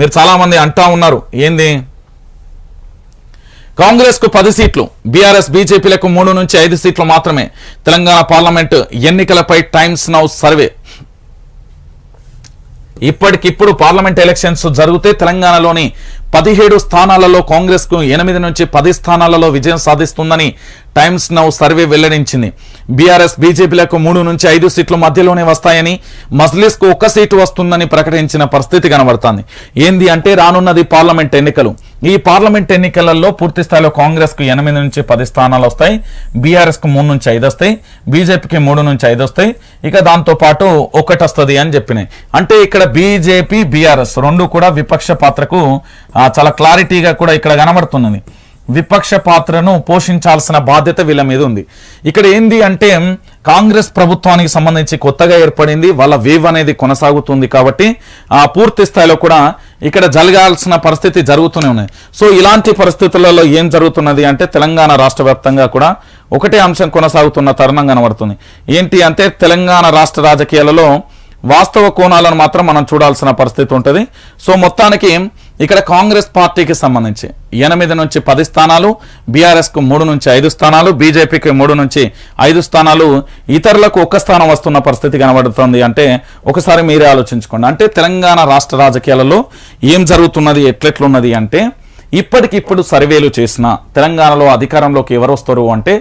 మీరు చాలా మంది అంటా ఉన్నారు. ఏంది? కాంగ్రెస్కు పది సీట్లు బీఆర్ఎస్ బీజేపీలకు మూడు నుంచి ఐదు సీట్లు మాత్రమే. తెలంగాణ పార్లమెంట్ ఎన్నికలపై టైమ్స్ నౌ సర్వే. ఇప్పటికిప్పుడు పార్లమెంట్ ఎలక్షన్స్ జరిగితే తెలంగాణలోని పదిహేడు స్థానాలలో కాంగ్రెస్కు ఎనిమిది నుంచి పది స్థానాలలో విజయం సాధిస్తుందని టైమ్స్ నౌ సర్వే వెల్లడించింది. బీఆర్ఎస్ బీజేపీలకు మూడు నుంచి ఐదు సీట్లు మధ్యలోనే వస్తాయని మజ్లిస్కు ఒక్క సీటు వస్తుందని ప్రకటించిన పరిస్థితి కనబడుతోంది. ఏంది అంటే రానున్నది పార్లమెంట్ ఎన్నికలు. ఈ పార్లమెంట్ ఎన్నికలలో పూర్తి స్థాయిలో కాంగ్రెస్కు ఎనిమిది నుంచి పది స్థానాలు వస్తాయి బీఆర్ఎస్కు మూడు నుంచి ఐదు వస్తాయి బీజేపీకి మూడు నుంచి ఐదు వస్తాయి. ఇక దాంతో పాటు ఒకటి వస్తుంది అని చెప్పినాయి. అంటే ఇక్కడ బీజేపీ బీఆర్ఎస్ రెండు కూడా విపక్ష పాత్రకు చాలా క్లారిటీగా కూడా ఇక్కడ కనబడుతున్నది. విపక్ష పాత్రను పోషించాల్సిన బాధ్యత వీళ్ళ మీద ఉంది. ఇక్కడ ఏంది అంటే కాంగ్రెస్ ప్రభుత్వానికి సంబంధించి కొత్తగా ఏర్పడింది వాళ్ళ వేవ్ అనేది కొనసాగుతుంది కాబట్టి ఆ పూర్తి స్థాయిలో కూడా ఇక్కడ జరగాల్సిన పరిస్థితి జరుగుతూనే ఉన్నాయి సో ఇలాంటి పరిస్థితులలో ఏం జరుగుతున్నది అంటే తెలంగాణ రాష్ట్ర వ్యాప్తంగా కూడా ఒకటే అంశం కొనసాగుతున్న తరుణం కనబడుతుంది. ఏంటి అంటే తెలంగాణ రాష్ట్ర రాజకీయాలలో వాస్తవ కోణాలను మాత్రం మనం చూడాల్సిన పరిస్థితి ఉంటుంది. సో మొత్తానికి ఇక్కడ కాంగ్రెస్ పార్టీకి సంబంధించి ఎనిమిది నుంచి పది స్థానాలు బీఆర్ఎస్కు మూడు నుంచి ఐదు స్థానాలు బీజేపీకి మూడు నుంచి ఐదు స్థానాలు ఇతరులకు ఒక్క స్థానం వస్తున్న పరిస్థితి కనబడుతుంది. అంటే ఒకసారి మీరే ఆలోచించుకోండి. అంటే తెలంగాణ రాష్ట్ర రాజకీయాలలో ఏం జరుగుతున్నది ఎట్లెట్లున్నది అంటే ఇప్పటికిప్పుడు సర్వేలు చేసిన తెలంగాణలో అధికారంలోకి ఎవరు వస్తారు అంటే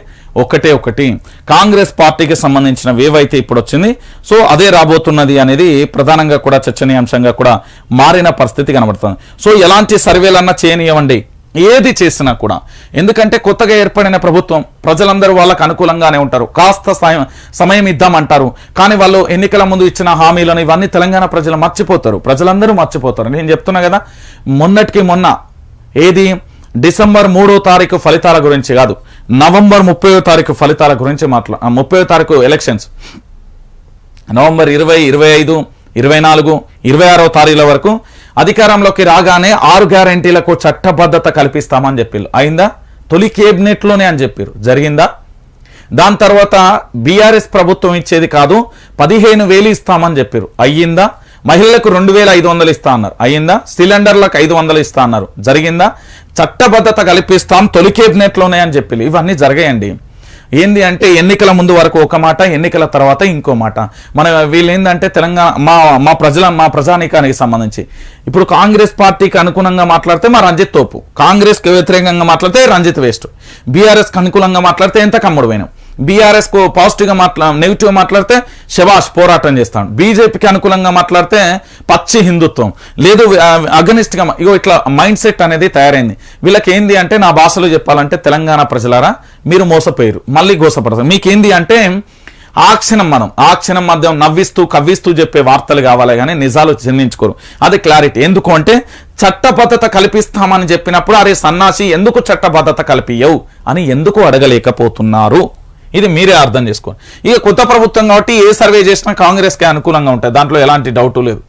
ఒకటే ఒకటి. కాంగ్రెస్ పార్టీకి సంబంధించిన వేవ్ అయితే ఇప్పుడు వచ్చింది. సో అదే రాబోతున్నది అనేది ప్రధానంగా కూడా చర్చనీయాంశంగా కూడా మారిన పరిస్థితి కనబడుతుంది. సో ఎలాంటి సర్వేలన్నా చేయనివ్వండి ఏది చేసినా కూడా. ఎందుకంటే కొత్తగా ఏర్పడిన ప్రభుత్వం ప్రజలందరూ వాళ్ళకు అనుకూలంగానే ఉంటారు. కాస్త సాయం సమయం ఇద్దామంటారు. కానీ వాళ్ళు ఎన్నికల ముందు ఇచ్చిన హామీలను ఇవన్నీ తెలంగాణ ప్రజలు మర్చిపోతారు. ప్రజలందరూ మర్చిపోతారు. నేను చెప్తున్నా కదా మొన్నటికి మొన్న ఏది? డిసెంబర్ మూడో తారీఖు ఫలితాల గురించి కాదు. నవంబర్ ముప్పై తారీఖు ఫలితాల గురించి మాట్లా ముప్పై తారీఖు ఎలక్షన్స్. నవంబర్ ఇరవై ఇరవై ఐదు ఇరవై నాలుగు ఇరవై ఆరో తారీఖుల వరకు అధికారంలోకి రాగానే ఆరు గ్యారంటీలకు చట్టబద్ధత కల్పిస్తామని చెప్పారు అయిందా? తొలి కేబినెట్లోనే అని చెప్పారు. జరిగిందా? దాని తర్వాత బీఆర్ఎస్ ప్రభుత్వం ఇచ్చేది కాదు పదిహేను వేలు ఇస్తామని చెప్పారు. అయ్యిందా? మహిళలకు రెండు వేల ఐదు వందలు ఇస్తా అన్నారు. అయ్యిందా? సిలిండర్లకు ఐదు వందలు ఇస్తా అన్నారు. జరిగిందా? చట్టబద్ధత కల్పిస్తాం తొలి కేబినెట్లోనే అని చెప్పి ఇవన్నీ జరగాయండి. ఏంది అంటే ఎన్నికల ముందు వరకు ఒక మాట ఎన్నికల తర్వాత ఇంకో మాట. మన వీళ్ళు ఏంటంటే తెలంగాణ మా మా ప్రజల మా ప్రజానీకానికి సంబంధించి. ఇప్పుడు కాంగ్రెస్ పార్టీకి అనుగుణంగా మాట్లాడితే మా రంజిత్ తోపు. కాంగ్రెస్కి వ్యతిరేకంగా మాట్లాడితే రంజిత్ వేస్ట్. బీఆర్ఎస్కి అనుకూలంగా మాట్లాడితే ఎంత కమ్ముడు పోయినాం. బీఆర్ఎస్కు పాజిటివ్గా మాట్లా నెగిటివ్ మాట్లాడితే శబాష్ పోరాటం చేస్తాడు. బీజేపీకి అనుకూలంగా మాట్లాడితే పచ్చి హిందుత్వం. లేదు అగనిస్ట్గా ఇగో ఇట్లా మైండ్ సెట్ అనేది తయారైంది. వీళ్ళకి ఏంది అంటే నా భాషలో చెప్పాలంటే తెలంగాణ ప్రజలారా మీరు మోసపోయారు మళ్ళీ గోసపడతారు మీకేంది అంటే ఆ క్షణం మనం ఆ క్షణం మధ్యం నవ్విస్తూ కవ్విస్తూ చెప్పే వార్తలు కావాలి కానీ నిజాలు చెల్లించుకోరు. అది క్లారిటీ ఎందుకు అంటే చట్టబద్ధత కల్పిస్తామని చెప్పినప్పుడు అరే సన్నాసి ఎందుకు చట్టబద్ధత కల్పియవు? అని ఎందుకు అడగలేకపోతున్నారు? ఇది మీరే అర్థం చేసుకోండి. ఇక కొత్త ప్రభుత్వం కాబట్టి ఏ సర్వే చేసినా కాంగ్రెస్కి అనుకూలంగా ఉంటుంది దాంట్లో ఎలాంటి డౌట్ లేదు.